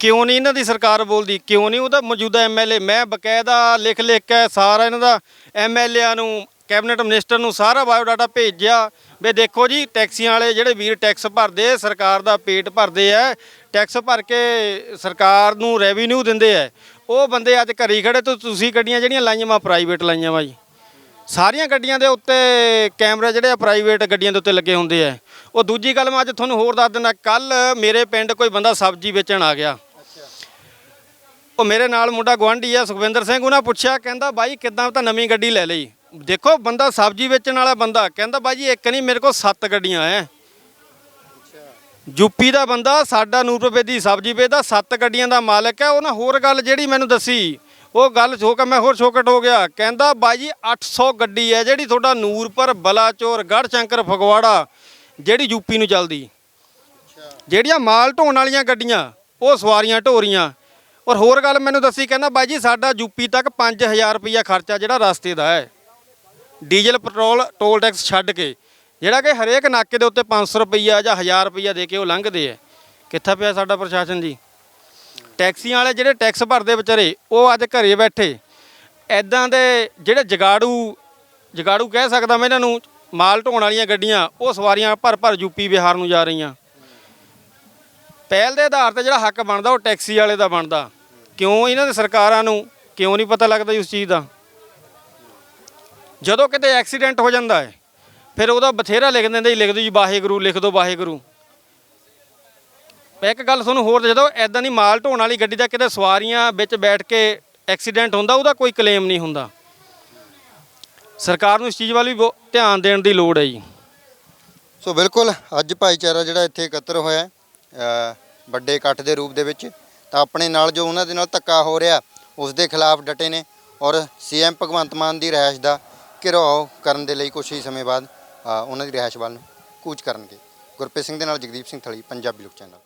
ਕਿਉਂ ਨਹੀਂ ਇਹਨਾਂ ਦੀ ਸਰਕਾਰ ਬੋਲਦੀ? ਕਿਉਂ ਨਹੀਂ? ਉਹਦਾ ਮੌਜੂਦਾ ਐਮਐਲਏ ਮੈਂ ਬਕਾਇਦਾ ਲਿਖ ਲਿਖ ਕੇ ਸਾਰਾ ਇਹਨਾਂ ਦਾ ਐਮਐਲਏਆਂ ਨੂੰ ਕੈਬਨਿਟ ਮਿਨਿਸਟਰ ਨੂੰ ਸਾਰਾ ਬਾਇਓਡਾਟਾ ਭੇਜਿਆ। ਵੀ ਦੇਖੋ ਜੀ, ਟੈਕਸੀਆਂ ਵਾਲੇ ਜਿਹੜੇ ਵੀਰ ਟੈਕਸ ਭਰਦੇ, ਸਰਕਾਰ ਦਾ ਪੇਟ ਭਰਦੇ ਆ ਟੈਕਸ ਭਰ ਕੇ ਸਰਕਾਰ ਨੂੰ ਰੈਵਨਿਊ ਦਿੰਦੇ ਆ। ਉਹ ਬੰਦੇ ਅੱਜ ਘਰੀ ਖੜੇ, ਤੋਂ ਤੁਸੀਂ ਗੱਡੀਆਂ ਜਿਹੜੀਆਂ ਲਾਈਆਂ ਵਾ ਪ੍ਰਾਈਵੇਟ ਲਾਈਆਂ ਵਾ ਜੀ। ਸਾਰੀਆਂ ਗੱਡੀਆਂ ਦੇ ਉੱਤੇ ਕੈਮਰੇ ਜਿਹੜੇ ਆ ਪ੍ਰਾਈਵੇਟ ਗੱਡੀਆਂ ਦੇ ਉੱਤੇ ਲੱਗੇ ਹੁੰਦੇ ਆ। ਉਹ ਦੂਜੀ ਗੱਲ ਮੈਂ ਅੱਜ ਤੁਹਾਨੂੰ ਹੋਰ ਦੱਸ ਦਿੰਦਾ ਕੱਲ ਮੇਰੇ ਪਿੰਡ ਕੋਈ ਬੰਦਾ ਸਬਜ਼ੀ ਵੇਚਣ ਆ ਗਿਆ। ਉਹ ਮੇਰੇ ਨਾਲ ਮੁੰਡਾ ਗਵਾਂਢੀ ਆ, ਸੁਖਵਿੰਦਰ ਸਿੰਘ, ਉਹਨਾਂ ਪੁੱਛਿਆ, ਕਹਿੰਦਾ ਬਾਈ ਕਿੱਦਾਂ ਤਾਂ ਨਵੀਂ ਗੱਡੀ ਲੈ ਲਈ? ਦੇਖੋ, ਬੰਦਾ ਸਬਜ਼ੀ ਵੇਚਣ ਵਾਲਾ ਬੰਦਾ, ਕਹਿੰਦਾ ਬਾਈ ਜੀ ਇੱਕ ਨਹੀਂ, ਮੇਰੇ ਕੋਲ ਸੱਤ ਗੱਡੀਆਂ ਐ। ਯੂਪੀ ਦਾ ਬੰਦਾ, ਸਾਡਾ ਨੂਰ ਰੁਪਏ ਦੀ ਸਬਜ਼ੀ ਵੇਚਦਾ, ਸੱਤ ਗੱਡੀਆਂ ਦਾ ਮਾਲਕ ਹੈ ਉਹਨਾਂ ਹੋਰ ਗੱਲ ਜਿਹੜੀ ਮੈਨੂੰ ਦੱਸੀ, ਉਹ ਗੱਲ ਛੋਕ ਮੈਂ ਹੋਰ ਛੋਕਟ ਹੋ ਗਿਆ। ਕਹਿੰਦਾ, ਬਾਈ ਜੀ 800 ਗੱਡੀ ਹੈ, ਜਿਹੜੀ ਤੁਹਾਡਾ ਨੂਰਪੁਰ, ਬਲਾਚੌਰ ਗੜਸ਼ੰਕਰ ਫਗਵਾੜਾ, ਜਿਹੜੀ ਯੂਪੀ ਨੂੰ ਚੱਲਦੀ। ਜਿਹੜੀਆਂ ਮਾਲ ਢੋਣ ਵਾਲੀਆਂ ਗੱਡੀਆਂ, ਉਹ ਸਵਾਰੀਆਂ, ਢੋਰੀਆਂ। ਔਰ ਹੋਰ ਗੱਲ ਮੈਨੂੰ ਦੱਸੀ, ਕਹਿੰਦਾ, ਬਾਈ ਜੀ, ਸਾਡਾ ਯੂਪੀ ਤੱਕ 5000 ਰੁਪਈਆ ਖਰਚਾ ਜਿਹੜਾ ਰਸਤੇ ਦਾ ਹੈ। ਡੀਜ਼ਲ, ਪੈਟਰੋਲ, ਟੋਲ ਟੈਕਸ ਛੱਡ ਕੇ ਜਿਹੜਾ ਕਿ ਹਰੇਕ ਨਾਕੇ ਦੇ ਉੱਤੇ 500 ਰੁਪਈਆ ਜਾਂ 1000 ਰੁਪਈਆ ਦੇ ਕੇ ਉਹ ਲੰਘਦੇ ਆ। ਕਿੱਥੇ ਪਿਆ ਸਾਡਾ ਪ੍ਰਸ਼ਾਸਨ ਜੀ? ਟੈਕਸੀਆਂ ਵਾਲੇ ਜਿਹੜੇ ਟੈਕਸ ਭਰਦੇ ਵਿਚਾਰੇ, ਉਹ ਅੱਜ ਘਰੇ ਬੈਠੇ। ਐਦਾਂ ਦੇ ਜਿਹੜੇ ਜਗਾੜੂ ਜਗਾੜੂ ਕਹਿ ਸਕਦਾ ਮੈਂ ਇਹਨਾਂ ਨੂੰ, ਮਾਲ ਢੋਣ ਵਾਲੀਆਂ ਗੱਡੀਆਂ, ਉਹ ਸਵਾਰੀਆਂ ਭਰ ਭਰ ਯੂਪੀ ਬਿਹਾਰ ਨੂੰ ਜਾ ਰਹੀਆਂ। ਪਹਿਲ ਦੇ ਆਧਾਰ ਤੇ ਜਿਹੜਾ ਹੱਕ ਬਣਦਾ, ਉਹ ਟੈਕਸੀ ਵਾਲੇ ਦਾ ਬਣਦਾ। ਕਿਉਂ ਇਹਨਾਂ ਦੇ ਸਰਕਾਰਾਂ ਨੂੰ, ਕਿਉਂ ਨਹੀਂ ਪਤਾ ਲੱਗਦਾ ਜੀ ਉਸ ਚੀਜ਼ ਦਾ? ਜਦੋਂ ਕਿਤੇ ਐਕਸੀਡੈਂਟ ਹੋ ਜਾਂਦਾ ਹੈ ਫਿਰ ਉਹਦਾ ਬਥੇਰਾ ਲਿਖ ਦਿੰਦੇ ਜੀ, ਲਿਖ ਦਿਓ ਜੀ, ਵਾਹਿਗੁਰੂ, ਲਿਖ ਦਿਓ ਵਾਹਿਗੁਰੂ। ਮੈਂ ਇੱਕ ਗੱਲ ਤੁਹਾਨੂੰ ਹੋਰ ਜਦੋਂ ਐਦਾਂ ਦੀ ਮਾਲ ਢੋਣ ਵਾਲੀ ਗੱਡੀ ਦਾ ਕਿਤੇ ਸਵਾਰੀਆਂ ਵਿੱਚ ਬੈਠ ਕੇ ਐਕਸੀਡੈਂਟ ਹੁੰਦਾ, ਉਹਦਾ ਕੋਈ ਕਲੇਮ ਨਹੀਂ ਹੁੰਦਾ। ਸਰਕਾਰ ਨੂੰ ਇਸ ਚੀਜ਼ ਵੱਲ ਵੀ ਬਹੁ- ਧਿਆਨ ਦੇਣ ਦੀ ਲੋੜ ਹੈ ਜੀ। ਸੋ ਬਿਲਕੁਲ, ਅੱਜ ਭਾਈਚਾਰਾ ਜਿਹੜਾ ਇੱਥੇ ਇਕੱਤਰ ਹੋਇਆ ਵੱਡੇ ਇਕੱਠ ਦੇ ਰੂਪ ਦੇ ਵਿੱਚ, ਤਾਂ ਆਪਣੇ ਨਾਲ ਜੋ ਉਹਨਾਂ ਦੇ ਨਾਲ ਧੱਕਾ ਹੋ ਰਿਹਾ, ਉਸ ਦੇ ਖਿਲਾਫ ਡਟੇ ਨੇ ਔਰ ਸੀਐਮ ਭਗਵੰਤ ਮਾਨ ਦੀ ਰਿਹਾਇਸ਼ ਦਾ ਘਿਰਾਓ ਕਰਨ ਦੇ ਲਈ ਕੁਝ ਹੀ ਸਮੇਂ ਬਾਅਦ ਉਹਨਾਂ ਦੀ ਰਿਹਾਇਸ਼ ਵੱਲ ਨੂੰ ਕੂਚ ਕਰਨਗੇ। ਗੁਰਪ੍ਰੀਤ ਸਿੰਘ ਦੇ ਨਾਲ ਜਗਦੀਪ ਸਿੰਘ ਥਲੀ, ਪੰਜਾਬੀ ਲੋਕ ਚੈਨਲ।